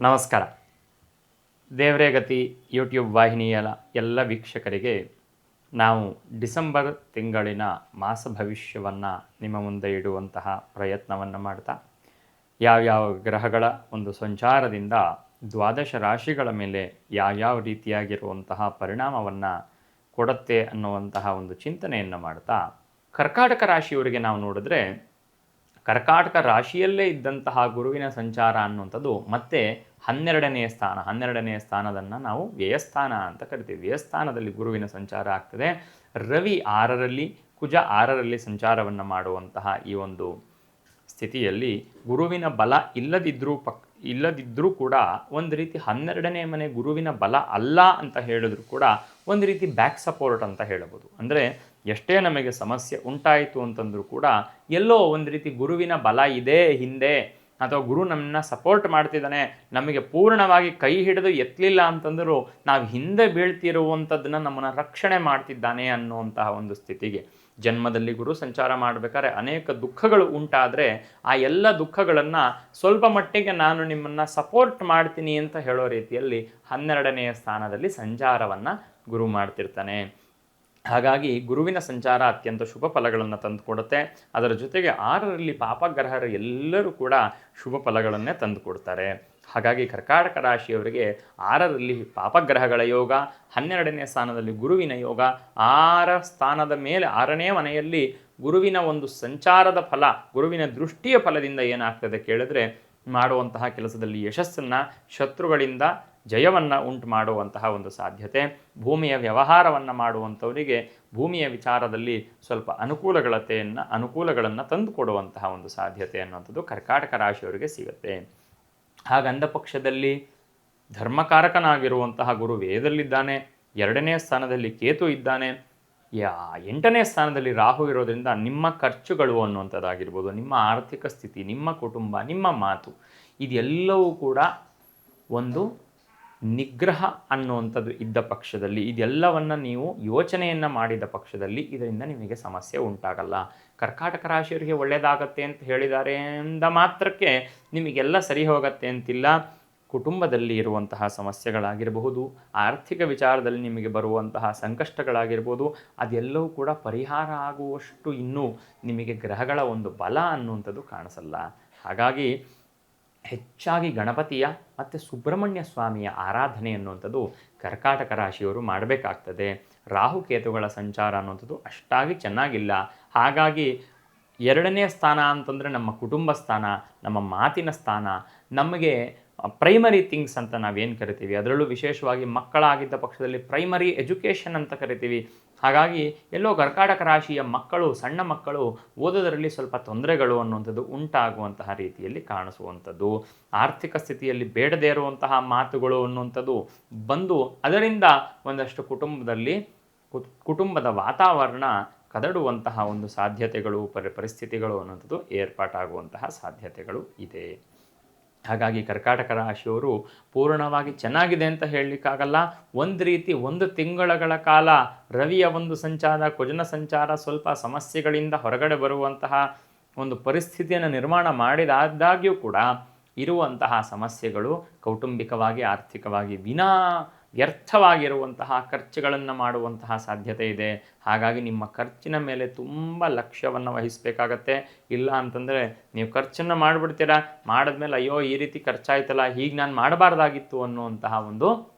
ನಮಸ್ಕಾರ. ದೇವ್ರೇಗತಿ ಯೂಟ್ಯೂಬ್ ವಾಹಿನಿಯ ಎಲ್ಲ ವೀಕ್ಷಕರಿಗೆ ನಾವು ಡಿಸೆಂಬರ್ ತಿಂಗಳಿನ ಮಾಸ ಭವಿಷ್ಯವನ್ನು ನಿಮ್ಮ ಮುಂದೆ ಇಡುವಂತಹ ಪ್ರಯತ್ನವನ್ನು ಮಾಡ್ತಾ, ಯಾವ್ಯಾವ ಗ್ರಹಗಳ ಒಂದು ಸಂಚಾರದಿಂದ ದ್ವಾದಶ ರಾಶಿಗಳ ಮೇಲೆ ಯಾವ್ಯಾವ ರೀತಿಯಾಗಿರುವಂತಹ ಪರಿಣಾಮವನ್ನು ಕೊಡುತ್ತೆ ಅನ್ನುವಂತಹ ಒಂದು ಚಿಂತನೆಯನ್ನು ಮಾಡ್ತಾ, ಕರ್ಕಾಟಕ ರಾಶಿಯವರಿಗೆ ನಾವು ನೋಡಿದ್ರೆ, ಕರ್ಕಾಟಕ ರಾಶಿಯಲ್ಲೇ ಇದ್ದಂತಹ ಗುರುವಿನ ಸಂಚಾರ ಅನ್ನುವಂಥದ್ದು ಮತ್ತೆ ಹನ್ನೆರಡನೆಯ ಸ್ಥಾನ, ಹನ್ನೆರಡನೆಯ ಸ್ಥಾನದನ್ನು ನಾವು ವ್ಯಯಸ್ಥಾನ ಅಂತ ಕರಿತೀವಿ. ವ್ಯಯಸ್ಥಾನದಲ್ಲಿ ಗುರುವಿನ ಸಂಚಾರ ಆಗ್ತದೆ. ರವಿ ಆರರಲ್ಲಿ, ಕುಜ ಆರರಲ್ಲಿ ಸಂಚಾರವನ್ನು ಮಾಡುವಂತಹ ಈ ಒಂದು ಸ್ಥಿತಿಯಲ್ಲಿ ಗುರುವಿನ ಬಲ ಇಲ್ಲದಿದ್ದರೂ ಪಕ್ ಇಲ್ಲದಿದ್ದರೂ ಕೂಡ ಒಂದು ರೀತಿ ಹನ್ನೆರಡನೇ ಮನೆ ಗುರುವಿನ ಬಲ ಅಲ್ಲ ಅಂತ ಹೇಳಿದ್ರು ಕೂಡ ಒಂದು ರೀತಿ ಬ್ಯಾಕ್ ಸಪೋರ್ಟ್ ಅಂತ ಹೇಳಬಹುದು ಅಂದರೆ ಎಷ್ಟೇ ನಮಗೆ ಸಮಸ್ಯೆ ಉಂಟಾಯಿತು ಅಂತಂದರೂ ಕೂಡ ಎಲ್ಲೋ ಒಂದು ರೀತಿ ಗುರುವಿನ ಬಲ ಇದೆ ಹಿಂದೆ ಅಥವಾ ಗುರು ನಮ್ಮನ್ನ ಸಪೋರ್ಟ್ ಮಾಡ್ತಿದ್ದಾನೆ. ನಮಗೆ ಪೂರ್ಣವಾಗಿ ಕೈ ಹಿಡಿದು ಎತ್ತಲಿಲ್ಲ ಅಂತಂದರೂ ನಾವು ಹಿಂದೆ ಬೀಳ್ತಿರುವಂಥದ್ದನ್ನು ನಮ್ಮನ್ನು ರಕ್ಷಣೆ ಮಾಡ್ತಿದ್ದಾನೆ ಅನ್ನುವಂತಹ ಒಂದು ಸ್ಥಿತಿಗೆ. ಜನ್ಮದಲ್ಲಿ ಗುರು ಸಂಚಾರ ಮಾಡಬೇಕಾದ್ರೆ ಅನೇಕ ದುಃಖಗಳು ಉಂಟಾದರೆ ಆ ಎಲ್ಲ ದುಃಖಗಳನ್ನು ಸ್ವಲ್ಪ ಮಟ್ಟಿಗೆ ನಾನು ನಿಮ್ಮನ್ನು ಸಪೋರ್ಟ್ ಮಾಡ್ತೀನಿ ಅಂತ ಹೇಳೋ ರೀತಿಯಲ್ಲಿ ಹನ್ನೆರಡನೆಯ ಸ್ಥಾನದಲ್ಲಿ ಸಂಚಾರವನ್ನು ಗುರು ಮಾಡ್ತಿರ್ತಾನೆ. ಹಾಗಾಗಿ ಗುರುವಿನ ಸಂಚಾರ ಅತ್ಯಂತ ಶುಭ ಫಲಗಳನ್ನು ತಂದುಕೊಡುತ್ತೆ. ಅದರ ಜೊತೆಗೆ ಆರರಲ್ಲಿ ಪಾಪಗ್ರಹರು ಎಲ್ಲರೂ ಕೂಡ ಶುಭ ಫಲಗಳನ್ನೇ ತಂದುಕೊಡ್ತಾರೆ. ಹಾಗಾಗಿ ಕರ್ಕಾಟಕ ರಾಶಿಯವರಿಗೆ ಆರರಲ್ಲಿ ಪಾಪಗ್ರಹಗಳ ಯೋಗ, ಹನ್ನೆರಡನೇ ಸ್ಥಾನದಲ್ಲಿ ಗುರುವಿನ ಯೋಗ, ಆರ ಸ್ಥಾನದ ಮೇಲೆ ಆರನೇ ಮನೆಯಲ್ಲಿ ಗುರುವಿನ ಒಂದು ಸಂಚಾರದ ಫಲ, ಗುರುವಿನ ದೃಷ್ಟಿಯ ಫಲದಿಂದ ಏನಾಗ್ತದೆ ಕೇಳಿದ್ರೆ, ಮಾಡುವಂತಹ ಕೆಲಸದಲ್ಲಿ ಯಶಸ್ಸನ್ನು, ಶತ್ರುಗಳಿಂದ ಜಯವನ್ನು ಉಂಟು ಮಾಡುವಂತಹ ಒಂದು ಸಾಧ್ಯತೆ. ಭೂಮಿಯ ವ್ಯವಹಾರವನ್ನು ಮಾಡುವಂಥವರಿಗೆ ಭೂಮಿಯ ವಿಚಾರದಲ್ಲಿ ಸ್ವಲ್ಪ ಅನುಕೂಲಗಳತೆಯನ್ನು, ಅನುಕೂಲಗಳನ್ನು ತಂದುಕೊಡುವಂತಹ ಒಂದು ಸಾಧ್ಯತೆ ಅನ್ನುವಂಥದ್ದು ಕರ್ಕಾಟಕ ರಾಶಿಯವರಿಗೆ ಸಿಗುತ್ತೆ. ಹಾಗಂದ ಪಕ್ಷದಲ್ಲಿ ಧರ್ಮಕಾರಕನಾಗಿರುವಂತಹ ಗುರು ವೇದಲ್ಲಿದ್ದಾನೆ, ಎರಡನೇ ಸ್ಥಾನದಲ್ಲಿ ಕೇತು ಇದ್ದಾನೆ. ಯಾ, ಎಂಟನೇ ಸ್ಥಾನದಲ್ಲಿ ರಾಹು ಇರೋದರಿಂದ ನಿಮ್ಮ ಖರ್ಚುಗಳು ಅನ್ನುವಂಥದ್ದಾಗಿರ್ಬೋದು, ನಿಮ್ಮ ಆರ್ಥಿಕ ಸ್ಥಿತಿ, ನಿಮ್ಮ ಕುಟುಂಬ, ನಿಮ್ಮ ಮಾತು, ಇದೆಲ್ಲವೂ ಕೂಡ ಒಂದು ನಿಗ್ರಹ ಅನ್ನುವಂಥದ್ದು ಇದ್ದ ಪಕ್ಷದಲ್ಲಿ, ಇದೆಲ್ಲವನ್ನು ನೀವು ಯೋಚನೆಯನ್ನು ಮಾಡಿದ ಪಕ್ಷದಲ್ಲಿ ಇದರಿಂದ ನಿಮಗೆ ಸಮಸ್ಯೆ ಉಂಟಾಗಲ್ಲ. ಕರ್ಕಾಟಕ ರಾಶಿಯವರಿಗೆ ಒಳ್ಳೆಯದಾಗತ್ತೆ ಅಂತ ಹೇಳಿದ್ದಾರೆ ಎಂದ ಮಾತ್ರಕ್ಕೆ ನಿಮಗೆಲ್ಲ ಸರಿ ಹೋಗತ್ತೆ ಅಂತಿಲ್ಲ. ಕುಟುಂಬದಲ್ಲಿ ಇರುವಂತಹ ಸಮಸ್ಯೆಗಳಾಗಿರಬಹುದು, ಆರ್ಥಿಕ ವಿಚಾರದಲ್ಲಿ ನಿಮಗೆ ಬರುವಂತಹ ಸಂಕಷ್ಟಗಳಾಗಿರ್ಬೋದು, ಅದೆಲ್ಲವೂ ಕೂಡ ಪರಿಹಾರ ಆಗುವಷ್ಟು ಇನ್ನೂ ನಿಮಗೆ ಗ್ರಹಗಳ ಒಂದು ಬಲ ಅನ್ನುವಂಥದ್ದು ಕಾಣಿಸಲ್ಲ. ಹಾಗಾಗಿ ಹೆಚ್ಚಾಗಿ ಗಣಪತಿಯ ಮತ್ತು ಸುಬ್ರಹ್ಮಣ್ಯ ಸ್ವಾಮಿಯ ಆರಾಧನೆ ಅನ್ನುವಂಥದ್ದು ಕರ್ಕಾಟಕ ರಾಶಿಯವರು ಮಾಡಬೇಕಾಗ್ತದೆ. ರಾಹುಕೇತುಗಳ ಸಂಚಾರ ಅನ್ನುವಂಥದ್ದು ಅಷ್ಟಾಗಿ ಚೆನ್ನಾಗಿಲ್ಲ. ಹಾಗಾಗಿ ಎರಡನೇ ಸ್ಥಾನ ಅಂತಂದರೆ ನಮ್ಮ ಕುಟುಂಬ ಸ್ಥಾನ, ನಮ್ಮ ಮಾತಿನ ಸ್ಥಾನ, ನಮಗೆ ಪ್ರೈಮರಿ ಥಿಂಗ್ಸ್ ಅಂತ ನಾವೇನು ಕರಿತೀವಿ? ಅದರಲ್ಲೂ ವಿಶೇಷವಾಗಿ ಮಕ್ಕಳಾಗಿದ್ದ ಪಕ್ಷದಲ್ಲಿ ಪ್ರೈಮರಿ ಎಜುಕೇಷನ್ ಅಂತ ಕರಿತೀವಿ. ಹಾಗಾಗಿ ಎಲ್ಲೋ ಕರ್ಕಾಟಕ ರಾಶಿಯ ಮಕ್ಕಳು, ಸಣ್ಣ ಮಕ್ಕಳು ಓದೋದರಲ್ಲಿ ಸ್ವಲ್ಪ ತೊಂದರೆಗಳು ಅನ್ನುವಂಥದ್ದು ಉಂಟಾಗುವಂತಹ ರೀತಿಯಲ್ಲಿ ಕಾಣಿಸುವಂಥದ್ದು. ಆರ್ಥಿಕ ಸ್ಥಿತಿಯಲ್ಲಿ ಬೇಡದೇ ಇರುವಂತಹ ಮಾತುಗಳು ಅನ್ನುವಂಥದ್ದು ಬಂದು ಅದರಿಂದ ಒಂದಷ್ಟು ಕುಟುಂಬದಲ್ಲಿ ಕುಟುಂಬದ ವಾತಾವರಣ ಕದಡುವಂತಹ ಒಂದು ಸಾಧ್ಯತೆಗಳು, ಪರಿ, ಪರಿಸ್ಥಿತಿಗಳು ಅನ್ನುವಂಥದ್ದು ಏರ್ಪಾಟಾಗುವಂತಹ ಸಾಧ್ಯತೆಗಳು ಇದೆ. ಹಾಗಾಗಿ ಕರ್ಕಾಟಕ ರಾಶಿಯವರು ಪೂರ್ಣವಾಗಿ ಚೆನ್ನಾಗಿದೆ ಅಂತ ಹೇಳಲಿಕ್ಕಾಗಲ್ಲ. ಒಂದು ರೀತಿ ಒಂದು ತಿಂಗಳ ಕಾಲ ರವಿಯ ಒಂದು ಸಂಚಾರ, ಕುಜನ ಸಂಚಾರ ಸ್ವಲ್ಪ ಸಮಸ್ಯೆಗಳಿಂದ ಹೊರಗಡೆ ಬರುವಂತಹ ಒಂದು ಪರಿಸ್ಥಿತಿಯನ್ನು ನಿರ್ಮಾಣ ಮಾಡಿದಾದಾಗ್ಯೂ ಕೂಡ ಇರುವಂತಹ ಸಮಸ್ಯೆಗಳು ಕೌಟುಂಬಿಕವಾಗಿ, ಆರ್ಥಿಕವಾಗಿ ವಿನಾ ವ್ಯರ್ಥವಾಗಿರುವಂತಹ ಖರ್ಚುಗಳನ್ನು ಮಾಡುವಂತಹ ಸಾಧ್ಯತೆ ಇದೆ. ಹಾಗಾಗಿ ನಿಮ್ಮ ಖರ್ಚಿನ ಮೇಲೆ ತುಂಬ ಲಕ್ಷ್ಯವನ್ನು ವಹಿಸಬೇಕಾಗತ್ತೆ. ಇಲ್ಲ ಅಂತಂದರೆ ನೀವು ಖರ್ಚನ್ನು ಮಾಡಿಬಿಡ್ತೀರಾ? ಮಾಡಿದ್ಮೇಲೆ ಅಯ್ಯೋ, ಈ ರೀತಿ ಖರ್ಚಾಯ್ತಲ್ಲ, ಹೀಗೆ ನಾನು ಮಾಡಬಾರ್ದಾಗಿತ್ತು ಅನ್ನುವಂತಹ ಒಂದು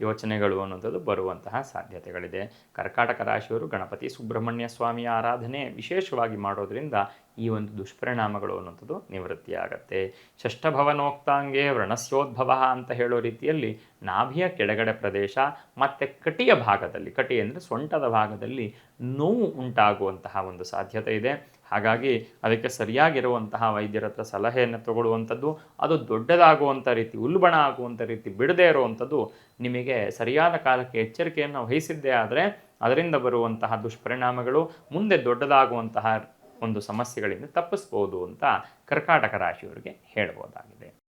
ಯೋಚನೆಗಳು ಅನ್ನೋಂಥದ್ದು ಬರುವಂತಹ ಸಾಧ್ಯತೆಗಳಿದೆ. ಕರ್ಕಾಟಕ ರಾಶಿಯವರು ಗಣಪತಿ ಸುಬ್ರಹ್ಮಣ್ಯ ಸ್ವಾಮಿಯ ಆರಾಧನೆ ವಿಶೇಷವಾಗಿ ಮಾಡೋದರಿಂದ ಈ ಒಂದು ದುಷ್ಪರಿಣಾಮಗಳು ಅನ್ನೋಂಥದ್ದು ನಿವೃತ್ತಿಯಾಗತ್ತೆ ಷಷ್ಠಭವನೋಕ್ತಾಂಗೆ ವ್ರಣಸ್ಯೋದ್ಭವ ಅಂತ ಹೇಳೋ ರೀತಿಯಲ್ಲಿ ನಾಭಿಯ ಕೆಳಗಡೆ ಪ್ರದೇಶ, ಮತ್ತು ಕಟಿಯ ಭಾಗದಲ್ಲಿ, ಕಟಿ ಅಂದರೆ ಸೊಂಟದ ಭಾಗದಲ್ಲಿ ನೋವು ಉಂಟಾಗುವಂತಹ ಒಂದು ಸಾಧ್ಯತೆ ಇದೆ. ಹಾಗಾಗಿ ಅದಕ್ಕೆ ಸರಿಯಾಗಿರುವಂತಹ ವೈದ್ಯರ ಹತ್ರ ಸಲಹೆಯನ್ನು ತಗೊಳ್ಳುವಂಥದ್ದು, ಅದು ದೊಡ್ಡದಾಗುವಂಥ ರೀತಿ, ಉಲ್ಬಣ ಆಗುವಂಥ ರೀತಿ ಬಿಡದೇ ಇರುವಂಥದ್ದು ನಿಮಗೆ ಸರಿಯಾದ ಕಾಲಕ್ಕೆ ಎಚ್ಚರಿಕೆಯನ್ನು ವಹಿಸಿದ್ದೇ ಆದರೆ ಅದರಿಂದ ಬರುವಂತಹ ದುಷ್ಪರಿಣಾಮಗಳು, ಮುಂದೆ ದೊಡ್ಡದಾಗುವಂತಹ ಒಂದು ಸಮಸ್ಯೆಗಳಿಂದ ತಪ್ಪಿಸ್ಬೋದು ಅಂತ ಕರ್ಕಾಟಕ ರಾಶಿಯವರಿಗೆ ಹೇಳ್ಬೋದಾಗಿದೆ.